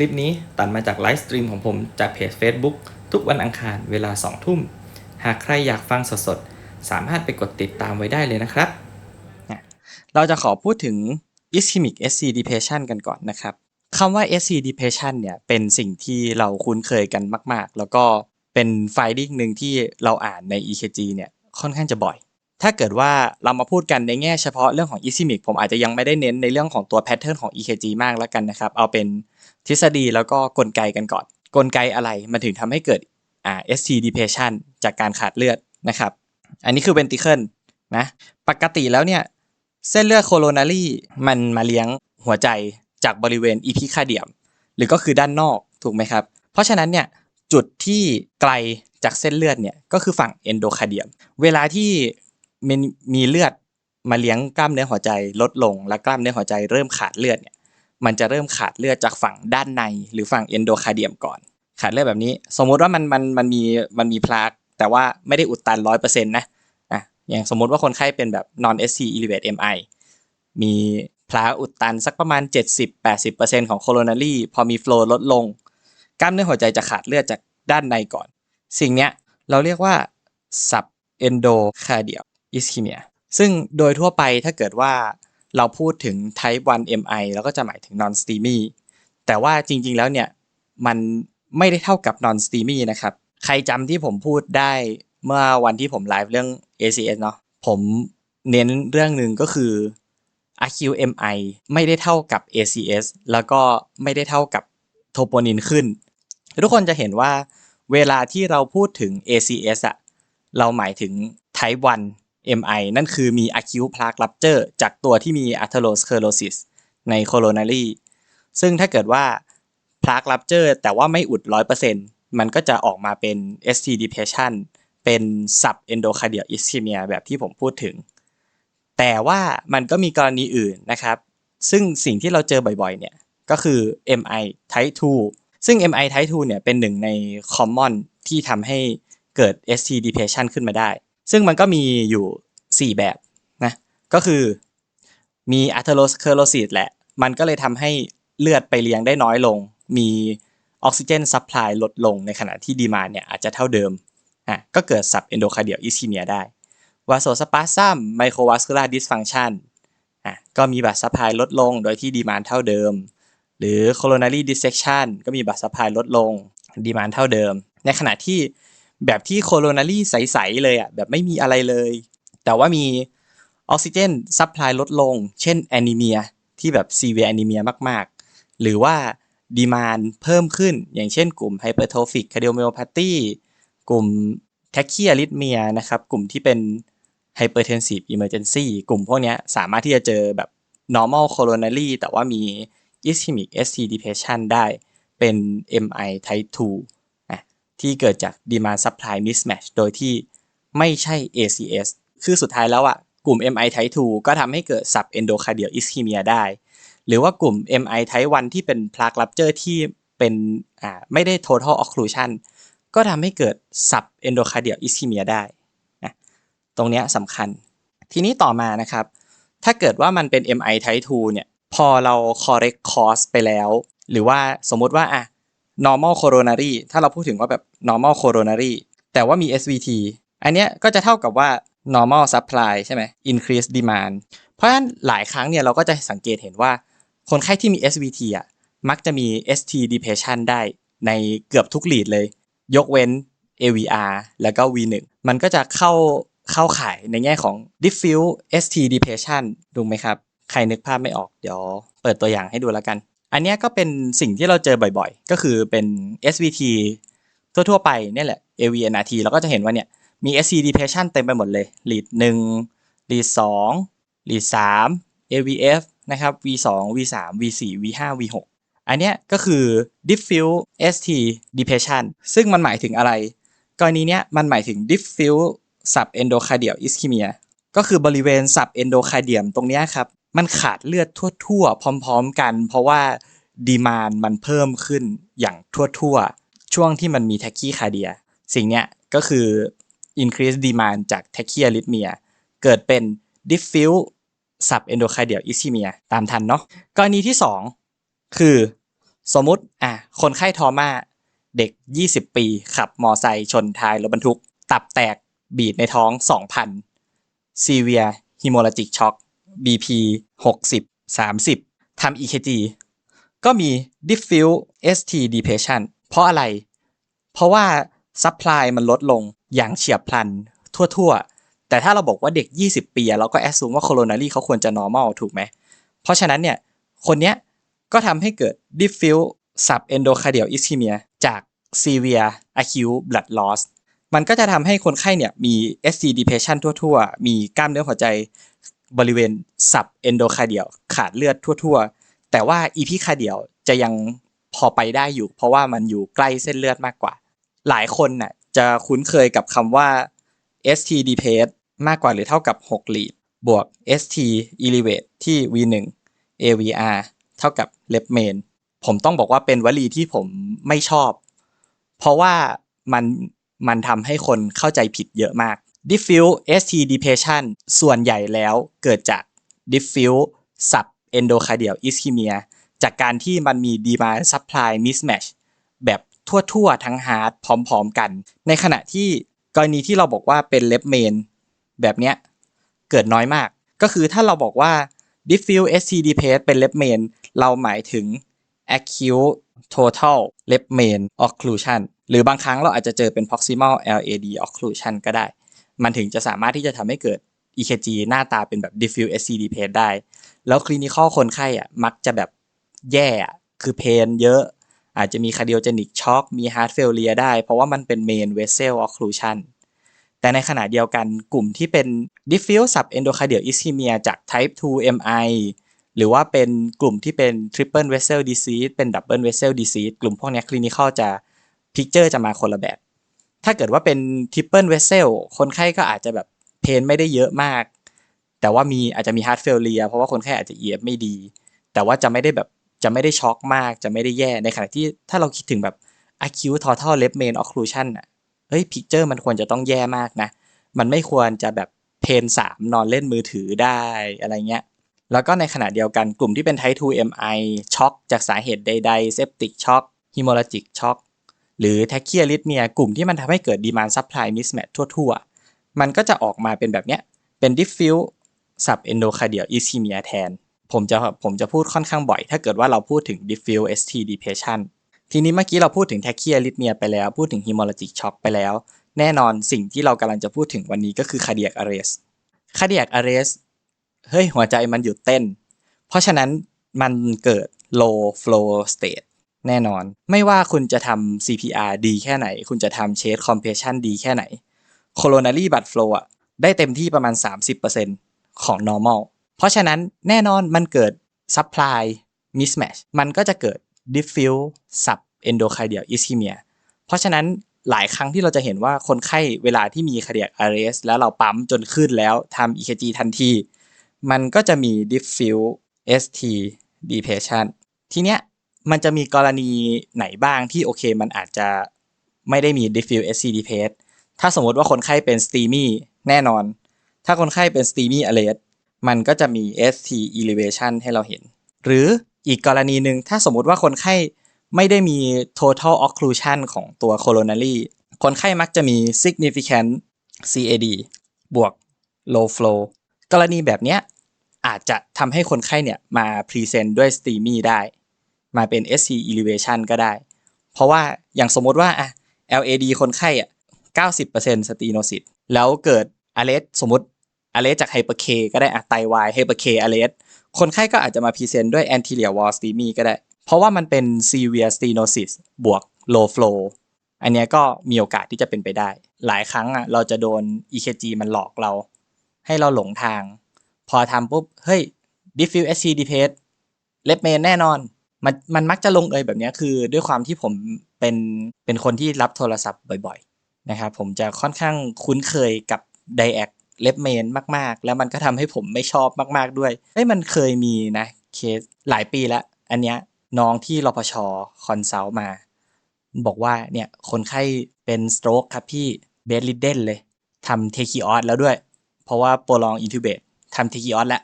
ลิปนี้ตัดมาจากไลฟ์สตรีมของผมจากเพจ Facebook ทุกวันอังคารเวลา 2 ทุ่ม หากใครอยากฟังสดๆ สามารถไปกดติดตามไว้ได้เลยนะครับ เราจะขอพูดถึง ischemic SC depression กันก่อนนะครับคำว่า SC depression เนี่ยเป็นสิ่งที่เราคุ้นเคยกันมาก ๆ แล้วก็เป็น finding หนึ่งที่เราอ่านใน EKG เนี่ยค่อนข้างจะบ่อย ถ้าเกิดว่าเรามาพูดกันในแง่เฉพาะเรื่องของ ischemic ผมอาจจะยังไม่ได้เน้นในเรื่องของตัว pattern ของ EKG มากแล้วกันนะครับ เอาเป็น ทฤษฎีแล้วก็กลไกกันก่อน กลไกอะไรมันถึงทำให้เกิดอ่า SC depression จากการขาดเลือดนะครับ อันนี้คือ ventricle นะปกติแล้วเนี่ยเส้นเลือดโคโรนารีมันมาเลี้ยงหัวใจจากบริเวณอีพิคาเดียม หรือก็คือด้านนอกถูกไหมครับ เพราะฉะนั้นเนี่ยจุดที่ไกลจากเส้นเลือดเนี่ยก็คือฝั่งเอนโดคาเดียม เวลาที่มีเลือดมาเลี้ยงกล้ามเนื้อหัวใจลดลง และกล้ามเนื้อหัวใจเริ่มขาดเลือดเนี่ย มันจะเริ่มขาดเลือดจากฝั่งด้านในหรือฝั่งเอนโดคาเดียมก่อน ขาดเลือดแบบนี้ สมมุติว่ามันมันมันมีมันมีพลากแต่ว่าไม่ได้อุดตันร้อยเปอร์เซ็นต์นะอะอย่างสมมติว่าคนไข้เป็นแบบ non SC elevate MI มีพลาอุดตันสักประมาณ 70-80%ของโคโรนารีพอมีโฟลลดลง กล้ามเนื้อหัวใจจะขาดเลือดจากด้านในก่อน สิ่งเนี้ยเราเรียกว่า sub endocardial ischemia ซึ่งโดยทั่วไปถ้าเกิดว่า เราพูดถึง type 1 MI เราก็จะหมายถึง non steamy แต่ว่าจริงๆแล้วเนี่ยมันไม่ได้เท่ากับ non steamy นะครับ ใครจำที่ผมพูดได้เมื่อวันที่ผมไลฟ์เรื่อง ACS เนาะผมเน้นเรื่องหนึ่งก็คือ RQMI ไม่ได้เท่ากับ ACS แล้วก็ไม่ได้เท่ากับโทโปนินขึ้น ทุกคนจะเห็นว่าเวลาที่เราพูดถึง ACS อะเราหมายถึง Type 1 MI นั่นคือมี acute plaque rupture จากตัวที่มี atherosclerosis ใน coronary ซึ่งถ้าเกิดว่า plaque rupture แต่ว่าไม่อุด 100%มันก็จะออกมาเป็น ST depression เป็น sub endocardial ischemia แบบที่ผมพูดถึง แต่ว่ามันก็มีกรณีอื่นนะครับ ซึ่งสิ่งที่เราเจอบ่อยๆ เนี่ย ก็คือ MI type 2 ซึ่ง MI type 2 เนี่ยเป็นหนึ่งใน common ที่ทำให้เกิด ST depression ขึ้นมาได้ ซึ่งมันก็มีอยู่ 4 แบบนะก็คือมี atherosclerosis แหละ มันก็เลยทำให้เลือดไปเลี้ยงได้น้อยลง มีออกซิเจนซัพพลายลดลงในขณะที่ดีมานเนี่ยอาจจะเท่าเดิมอะก็เกิด sub endocardial ischemia ได้วาโซสปาซัมไมโครวาสคูลาร์ดิสฟังชันอะก็มีบัตรซัพพลายลดลงโดยที่ดีมานเท่าเดิม หรือ coronary dissection ก็มีบัตรซัพพลายลดลงดีมานเท่าเดิม ในขณะที่แบบที่ coronary ใส ๆ เลยอะแบบไม่มีอะไรเลย แต่ว่ามีออกซิเจนซัพพลายลดลง เช่นแอนิเมียที่แบบซีเวียแอนิเมียมาก ๆ หรือว่าดีมานเพิ่มขึ้น อย่างเช่นกลุ่มไฮเปอร์โทฟิกคาเดโอเมโอพาตี้กลุ่มแทคเคียริทเมียนะครับ กลุ่มที่เป็นไฮเปอร์เทนซีฟอิมเมอร์เจนซีกลุ่มพวกนี้สามารถที่จะเจอแบบ normal coronary แต่ว่ามี ischemic ST depression ได้เป็น MI type 2นะที่เกิดจาก demand supply mismatch โดยที่ไม่ใช่ ACS คือสุดท้ายแล้วอะกลุ่ม MI type 2 ก็ทำให้เกิด sub endocardial ischemia ได้ หรือว่ากลุ่ม MI type 1 ที่เป็น plaque rupture ที่เป็นอ่าไม่ได้ total occlusion ก็ทำให้เกิด sub endocardial ischemia ได้นะตรงนี้สำคัญ ทีนี้ต่อมานะครับ ถ้าเกิดว่ามันเป็น MI type 2 เนี่ย พอเรา correct cause ไปแล้ว หรือว่าสมมติว่าอะ normal coronary ถ้าเราพูดถึงว่าแบบ normal coronary แต่ว่ามี SVT อันเนี้ยก็จะเท่ากับว่า normal supply ใช่ไหม increase demand เพราะฉะนั้นหลายครั้งเนี่ยเราก็จะสังเกตเห็นว่า คนไข้ที่มี SVT อะมักจะมี ST depression ได้ในเกือบทุก lead เลย ยกเว้น AVR แล้วก็ V1 มันก็จะเข้าเข้าข่ายในแง่ของ diffuse ST depression ถูกไหมครับ ใครนึกภาพไม่ออก เดี๋ยวเปิดตัวอย่างให้ดูแล้วกัน อันนี้ก็เป็นสิ่งที่เราเจอบ่อยๆ ก็คือเป็น SVT ทั่วๆ ไปเนี่ยแหละ AVNRT เราก็จะเห็นว่าเนี่ย มี ST depression เต็มไปหมดเลย lead 1 lead 2 lead 3 AVF นะครับ V2 V3 V4 V5 V6 อันเนี้ยก็คือ diffuse ST depression ซึ่งมันหมายถึงอะไร กรณีเนี้ยมันหมายถึง diffuse sub endocardial ischemia ก็คือบริเวณ sub endocardium ตรงเนี้ยครับ มันขาดเลือดทั่วๆ พร้อมๆ กัน เพราะว่าดีมานมันเพิ่มขึ้นอย่างทั่วๆ ช่วงที่มันมี tachycardia สิ่งเนี้ยก็คือ increase demand จาก tachyarrhythmia เกิดเป็น diffuse sub endocardial ischemia ตามทันเนาะกรณีที่ 2 คือสมมุติอะคนไข้ทอมาเด็ก 20 ปี ขับมอไซค์ชนท้ายรถบรรทุก ตับแตกบีดในท้อง 2,000ซีเวียฮิโม a จิกช็อก BP 60 30ทำ EKG ก็มี diffuse ST depression เพราะอะไร เพราะว่า supply มันลดลง อย่างเฉียบพลันทั่วๆ แต่ถ้าเราบอกว่าเด็ก 20 ปีเราก็ assume ว่า coronary เขาควรจะ normal ถูกไหม เพราะฉะนั้นเนี่ย คนเนี้ยก็ทำให้เกิด diffuse subendocardial ischemia จาก severe acute blood loss มันก็จะทำให้คนไข้เนี่ยมี ST depression ทั่วๆ มีกล้ามเนื้อหัวใจบริเวณ subendocardial ขาดเลือดทั่วๆ แต่ว่า epicardial จะยังพอไปได้อยู่ เพราะว่ามันอยู่ใกล้เส้นเลือดมากกว่า หลายคนน่ะ จะคุ้นเคยกับคำว่า ST depress มากกว่าหรือเท่ากับ 6 lead บวก ST elevate ที่ V1 AVR เท่ากับ left main ผมต้องบอกว่าเป็นวลีที่ผมไม่ชอบ เพราะว่ามันมันทำให้คนเข้าใจผิดเยอะมาก diffuse ST depression ส่วนใหญ่แล้วเกิดจาก diffuse subendocardial ischemia จากการที่มันมี demand supply mismatch แบบ ทั่วๆ ทั้งฮาร์ดพร้อม ๆ กัน ในขณะที่กรณีที่เราบอกว่าเป็น left main แบบเนี้ยเกิดน้อยมาก ก็คือถ้าเราบอกว่า diffuse ST depress เป็น left main เราหมายถึง acute total left main occlusion หรือบางครั้งเราอาจจะเจอเป็น proximal LAD occlusion ก็ได้ มันถึงจะสามารถที่จะทำให้เกิด EKG หน้าตาเป็นแบบ diffuse ST depress ได้ แล้ว clinical คนไข้อะมักจะแบบแย่คือเพนเยอะ อาจจะมี cardiogenic shock มี heart failure ได้ เพราะว่ามันเป็น main vessel occlusion แต่ในขณะเดียวกันกลุ่มที่เป็น diffuse subendocardial ischemia จาก type 2 MI หรือว่าเป็นกลุ่มที่เป็น triple vessel disease เป็น double vessel disease กลุ่มพวกนี้ย clinical จะ picture จะมาคนละแบบ ถ้าเกิดว่าเป็น triple vessel คนไข้ก็อาจจะแบบเพนไม่ได้เยอะมาก แต่ว่ามีอาจจะมี heart failure เพราะว่าคนไข้อาจจะ EF ไม่ดี แต่ว่าจะไม่ได้แบบ จะไม่ได้ช็อกมากจะไม่ได้แย่ในขณะที่ถ้าเราคิดถึงแบบ acute total left main occlusion อะเฮ้ยพิกเจอร์มันควรจะต้องแย่มากนะ มันไม่ควรจะแบบเพนสามนอนเล่นมือถือได้อะไรเงี้ย แล้วก็ในขณะเดียวกันกลุ่มที่เป็น type 2 MI ช็อกจากสาเหตุใดๆ septic shock hemorrhagic shock หรือ tachyarrhythmia กลุ่มที่มันทำให้เกิด demand supply mismatch ทั่วๆ มันก็จะออกมาเป็นแบบเนี้ย เป็น diffuse subendocardial ischemia แทน ผมจะผมจะพูดค่อนข้างบ่อย ถ้าเกิดว่าเราพูดถึง diffuse ST depression ทีนี้เมื่อกี้เราพูดถึง tachyarrhythmia ไปแล้ว พูดถึง hemorrhagic shock ไปแล้ว แน่นอนสิ่งที่เรากำลังจะพูดถึงวันนี้ก็คือ cardiac arrest cardiac arrest เฮ้ย หัวใจมันหยุดเต้น เพราะฉะนั้นมันเกิด low flow state แน่นอน ไม่ว่าคุณจะทำ CPR ดีแค่ไหน คุณจะทำ chest compression ดีแค่ไหน coronary blood flow อะได้เต็มที่ประมาณ 30%ของ normal เพราะฉะนั้นแน่นอนมันเกิด supply mismatch มันก็จะเกิด diffuse subendocardial ischemia เพราะฉะนั้นหลายครั้งที่เราจะเห็นว่าคนไข้เวลาที่มี cardiac arrest แล้วเราปั๊มจนขึ้นแล้วทำ EKG ทันที มันก็จะมี diffuse ST depression ทีเนี้ยมันจะมีกรณีไหนบ้างที่โอเคมันอาจจะไม่ได้มี diffuse ST depression ถ้าสมมติว่าคนไข้เป็น STEMI แน่นอน ถ้าคนไข้เป็น STEMI arrest มันก็จะมี ST elevation ให้เราเห็น หรืออีกกรณีหนึ่งถ้าสมมุติว่าคนไข้ไม่ได้มี total occlusion ของตัว coronary คนไข้มักจะมี significant CAD บวก low flow กรณีแบบเนี้ยอาจจะทำให้คนไข้เนี่ยมา present ด้วย STEMI ได้ มาเป็น SC elevation ก็ได้ เพราะว่าอย่างสมมติว่าอะ LAD คนไข้อะ90% stenosis แล้วเกิด a r r e s สมมติ arrest จาก hyper K ก็ได้อะไตวาย hyper K arrest คนไข้ก็อาจจะมา present ด้วย anterior wall STEMI ก็ได้ เพราะว่ามันเป็น severe stenosis บวก low flow อันนี้ก็มีโอกาสที่จะเป็นไปได้ หลายครั้งอะเราจะโดน EKG มันหลอกเรา ให้เราหลงทาง พอทำปุ๊บ เฮ้ย diffuse SC depress left main แน่นอน มันมันมักจะลงเอยแบบนี้คือด้วยความที่ผมเป็นเป็นคนที่รับโทรศัพท์บ่อย ๆ นะครับผมจะค่อนข้างคุ้นเคยกับ diac เล็บเมนมากๆ แล้วมันก็ทำให้ผมไม่ชอบมาก ๆด้วยเอ้ยมันเคยมีนะเคสหลายปีแล้วอันเนี้ยน้องที่รพชคอนซัลท์มา บอกว่าเนี่ยคนไข้เป็นสโตรกครับพี่เบสลิดเดนเลยทำเทคิออสแล้วด้วย เพราะว่าโปรลองอินทูเบตทำเทคิออสแล้ว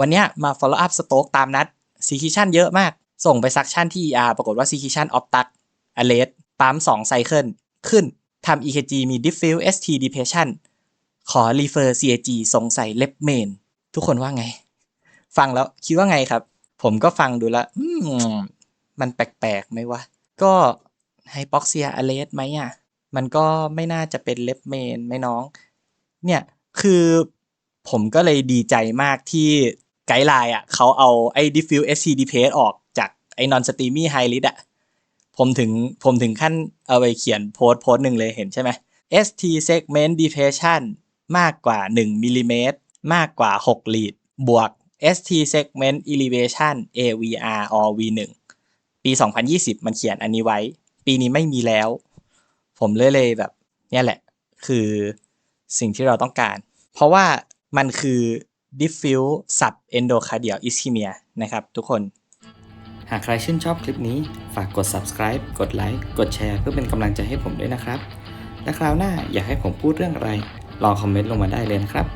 วันเนี้ยมา follow up stroke ตามนัดซีคิชันเยอะมาก ส่งไปซักชั่นที่ ER ปรากฏว่า secretion of t u c arrest ปั๊ม2ไซเคิลขึ้นทำ EKG มี diffuse ST depression ขอ refer CAG สงสัยเล็บเมน ทุกคนว่าไง ฟังแล้วคิดว่าไงครับ ผมก็ฟังดูแล้วมมันแปลกๆไหมวะ ก็ไฮปอกเซียอเลสไหมอะ มันก็ไม่น่าจะเป็นเล็บเมนไหมน้อง เนี่ยคือผมก็เลยดีใจมากที่ไกด์ไลน์อะเขาเอาไอ้ diffuse SC depress ออกจากไอ้ non steamy high risk อะผมถึงผมถึงขั้นเอาไปเขียนโพสต์โพสต์หนึ่งเลยเห็นใช่ไหม ST segment depression มากกว่า 1มิลลิเมตรมากกว่า 6 ลีด บวก ST segment elevation AVR or V1 ปี 2020 มันเขียนอันนี้ไว้ ปีนี้ไม่มีแล้ว ผมเลยเลยแบบเนี่ยแหละ คือสิ่งที่เราต้องการ เพราะว่ามันคือ diffuse subendocardial ischemia นะครับทุกคน หากใครชื่นชอบคลิปนี้ ฝากกด subscribe กดไลค์ กดแชร์เพื่อเป็นกำลังใจให้ผมด้วยนะครับ และคราวหน้าอยากให้ผมพูดเรื่องอะไร ลองคอมเมนต์ลงมาได้เลยนะครับ